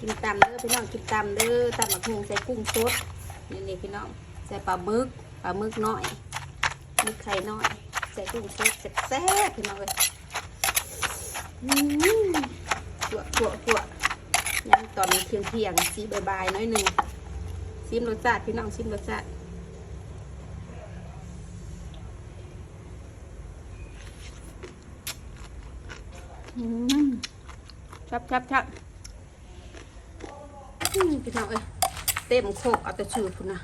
กินตำเด้อพี่น้องกินตำเด้อตำหมักหุงใส่กุ้งสดนี่นี่พี่น้องใส่ปลาหมึกปลาหมึกน้อยมึกไข่น้อยใส่กุ้งสดแซ่บๆพี่น้องเลยอืมตัวตัวตัวยังตอนเที่ยงเที่ยงๆสีบายๆน้อยหนึ่งซิมรสชาติพี่น้องซิมรสชาติอืมชับชับชับอืม พี่น้องเอ้ยเต็มโคกเอาแต่ชื่อพุ่นนะ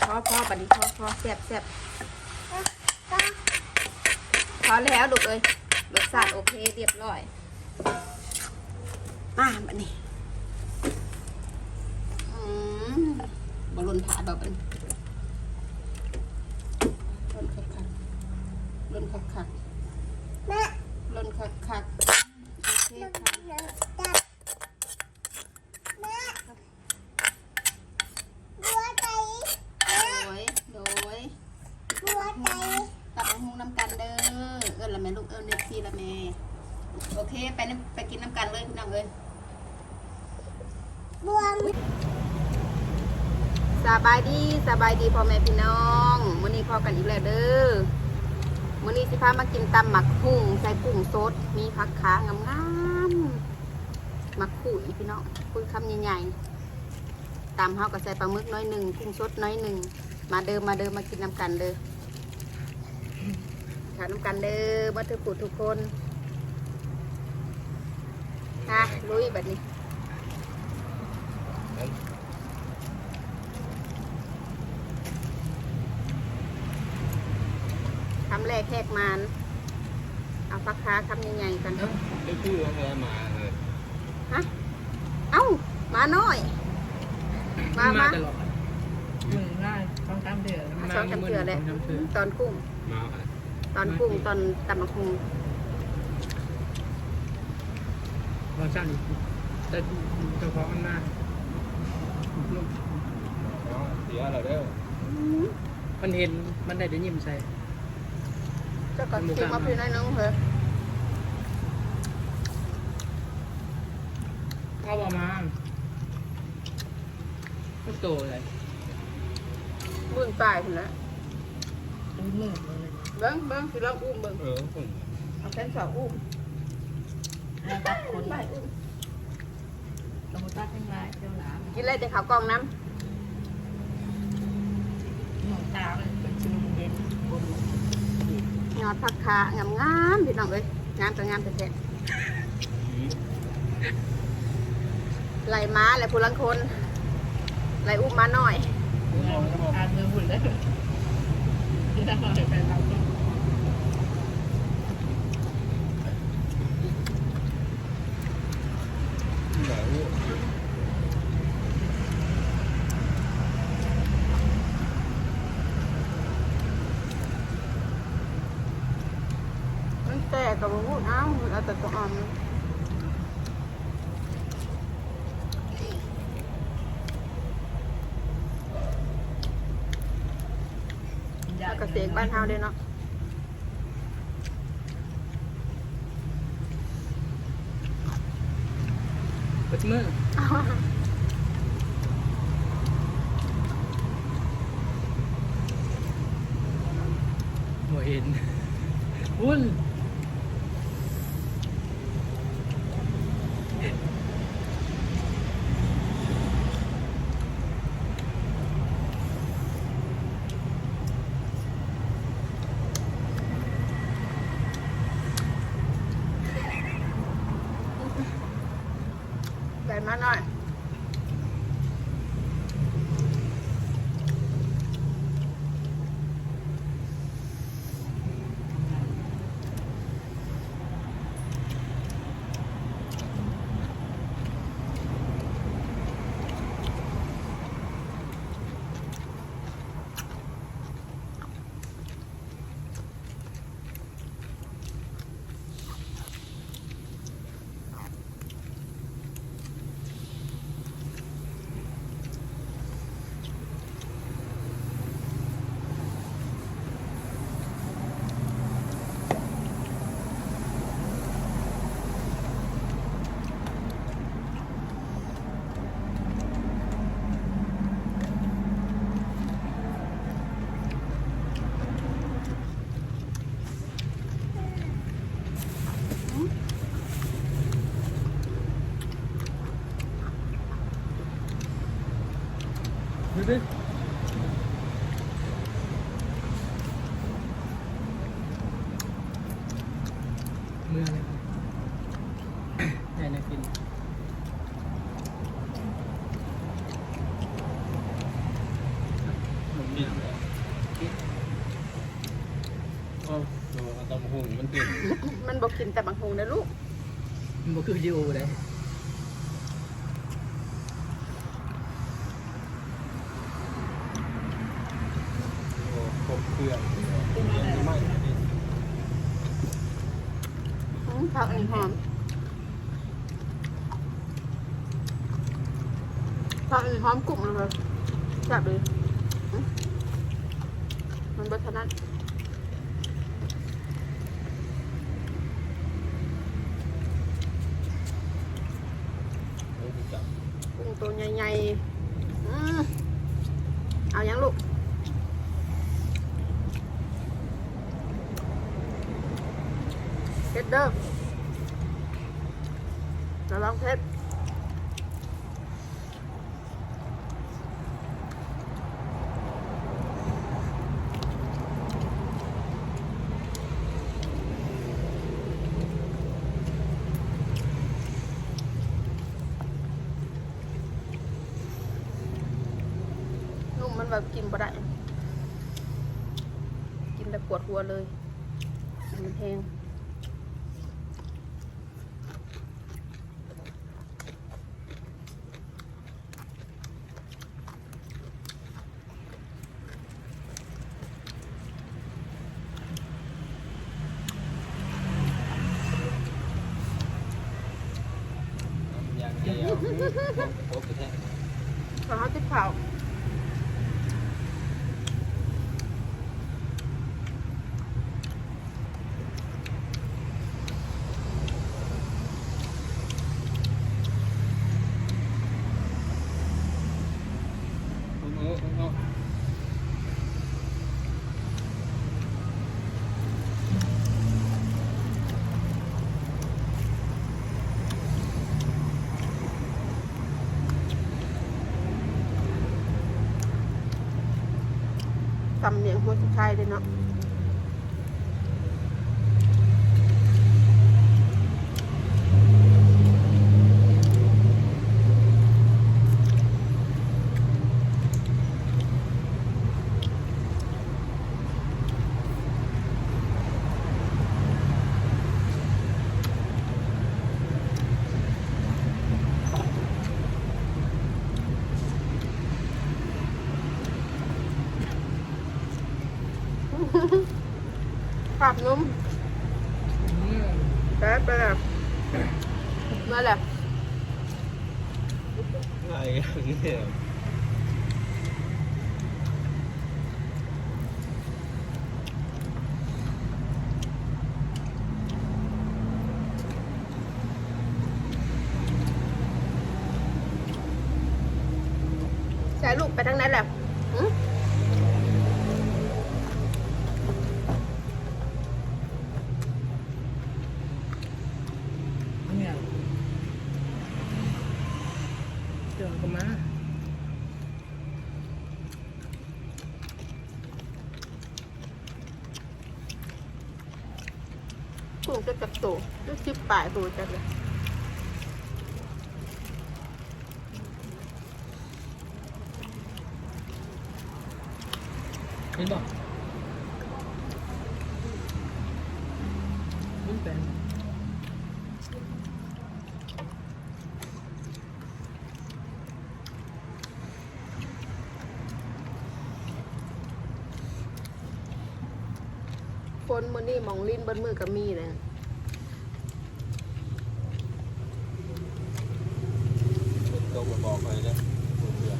พอพอบัดนี้พอพอแซ่บแซ่บพอแล้วลูกเอ้ยรสชาติโอเคเรียบร้อย มาบัดนี้บอลลนผาแบบนี้ลนคักคักๆลนคักคักๆลนคักคัก ๆโอเคค่ะโดยโดยตับหูน้ำกันเด้อเอิ้นละแม่ลูกเอิ้นเด็กซี่ละแม่โอเคไปน้ำไปกินน้ำกันเลยพี่น้องเอ้ยสบายดีสบายดีพ่อแม่พี่น้องมื้อนี้พอกันอีกแล้วเด้อมื้อนี้สิพามากินตำหมักหุ่งใส่กุ้งสดมีผักขางามๆห มักขุยพี่น้องคุยคำใหญ่ๆตามเฮาก็ใส่ปลาหมึกน้อยหนึ่งกุ้งสดน้อยหนึ่งมาเดิมมาเดิมมากินน้ำกันเด้อทานน้ำกันเด้อมาทุกผู้ทุกคนฮะลุยแบบนี้คำแรกแขกมานเอาฟักค้าคำใหญ่ๆกันได้ชื่ออะไรมา ฮะ เอ้า มาหน่อย มามาตลอดมึงง่ายต้องตามเดือดสองจำเถื่อเลยจำเถื่อตอนกุ้ง มาค่ะตอนกุ้งตอนตำมะคุงรสชาติดีแต่เฉพาะมันน่าอ๋อเสียอะไรเด้อมันเห็น มันได้เดี๋ยวยิ้มใส่เจ้าก่อนกินมาพี่น้อยนึงเหรอ ก็ประมาณก็โตเลยมื่นปลายพุ่นละต้องเมื่อเลยเบิ้งเบิ้งสิเราอุ้มเบิ้งเออผมเอาแขนสาวอุ้มตัดคนไปอุ้มต้องตัดทั้งลายเจ้าหลามกินอะไรแต่ขาวกล้องน้หนูตาเลยเป็นชิ้นเด่นบนำยอดผักขางามงามๆพี่น้องเอ้ยงามแต่งามแต่แท้ ไหลม้าไหลผู้ลังคนไหลอุ้มมาหน่อยอ่านเนื้อหุ่นเลยที่ทำให้แฟนเราไหนมันแตกกับพูเอ้าเอาแต่ตัวอ่อน แล้วก็เสกบ้านเฮาเด้เนาะเปิดมือหัวเห็นวุ่น ดิเมื่อเลยได้นะกินมันกินเลยโอ้โหตำหุ่งมันกินมันบอกกินแต่บางหงนะลูก มันบ่คือวิดีโอเลย โอ้ครบ เครื่องเรียนไม่ผักอันนี้หอมผักอันนี้หอมกลุ่มเลยจับเลยมันบัทนัดกุ้งตัวใหญ่ๆอืมเอายังลูก เรเด้อระวังเพชรนุ่มมันแบบกินบ่ได้ กินแต่ปวดหัวเลยกินมันแห้งเดียวครบแท้ ขอเขาติดเผา ตำเนียงหัวสุดท้ายเลยเนาะ ปรับนุ่มแป๊บไปแล้วมาแล้วอะไรอย่างเงี้ย ใส่ลูกไปทางนั้นแหละหืม เนี่ยเจอ กันมากุ้งจะจับตัวจะชิบปลายตัวจัดเลยเห็นบอกมันเป็น มือนี่มองลิ้นเบิ้มือกับมีเลยเป็นตัวบอกไปเลยคุณเดือ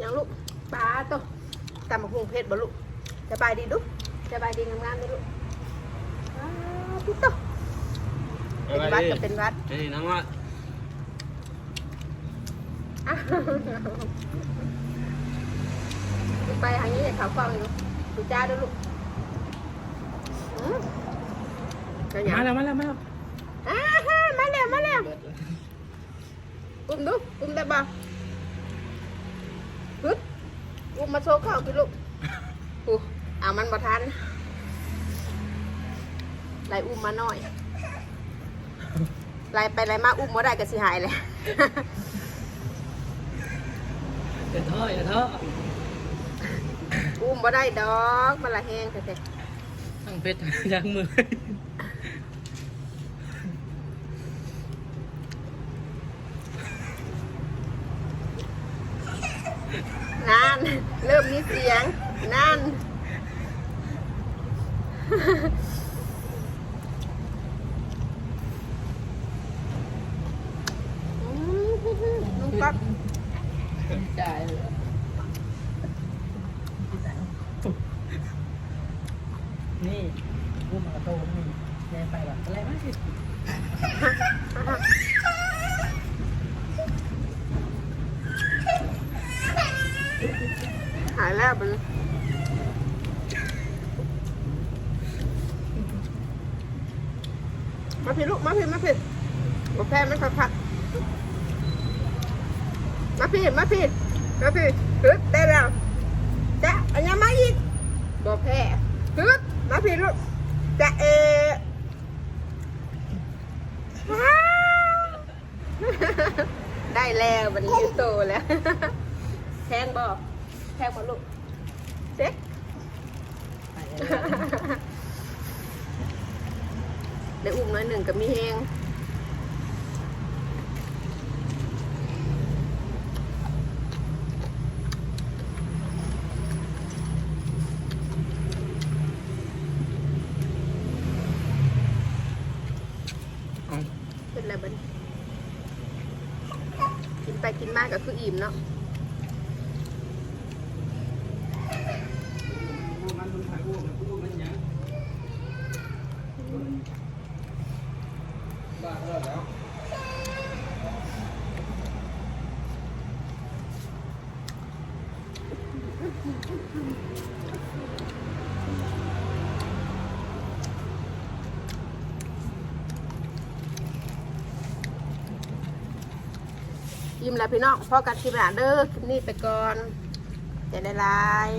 ยังลูกปลาตัวตำมะฮุงเพชรบ่ลูกสบายดีลูกสบายดีงามๆเลยลูกอ้าวพี่ตัวเป็นวัดก็เป็นวัดเฮ้ยน้องว่าอะ ไปหางนี้เขาฟังอยู่ดูจ้าด้วยลูกอืมเป็นหยังมาแล้วมาแล้วมาแล้วอ่าฮะมาแล้วมาแล้วเบิดเลยอุ้มดูอุ้มได้บ่ฮึดอุ้มมาโชว์ข้าวพี่ลูกอู้เอามันบ่ทันไล่อุ้มมาหน่อยไล่ไปไล่มาอุ้มบ่ได้ก็สิหายเลย อย่าท้ออย่าท้อ อุ้มบ่ได้ดอกมันละแห้งแท้ตั้งเพชรยักมือๆนั่น เริ่มมีเสียง นั่น อืมลุงก๊อฟ จ่ายเลย นี่รูปมากระโตนี่แม่ไปแบบอะไรมากสิ หายแล้วมันมาพี่ลูกมาพี่มาพี่โอแพ้มันคักคักมาพี่มาพี่มาพี่ฮึดได้แล้วจะอันยังมาอีกบอแพ้ฮึดมาพี่ลูกจะเอได้แล้ววันนี้โตแล้วแทงบอ แทงบอลูกเซ็กได้อุ้มน้อยหนึ่งกับมีแหงเป็นอะไรบ้างกินไปกินมากก็คืออิ่มเนาะ บ้าแล้วแล้ว ยิ้มแล้วพี่น้องพ่อกันคลิปหนาเด้อคลิปนี้ไปก่อนอย่าได้ลาย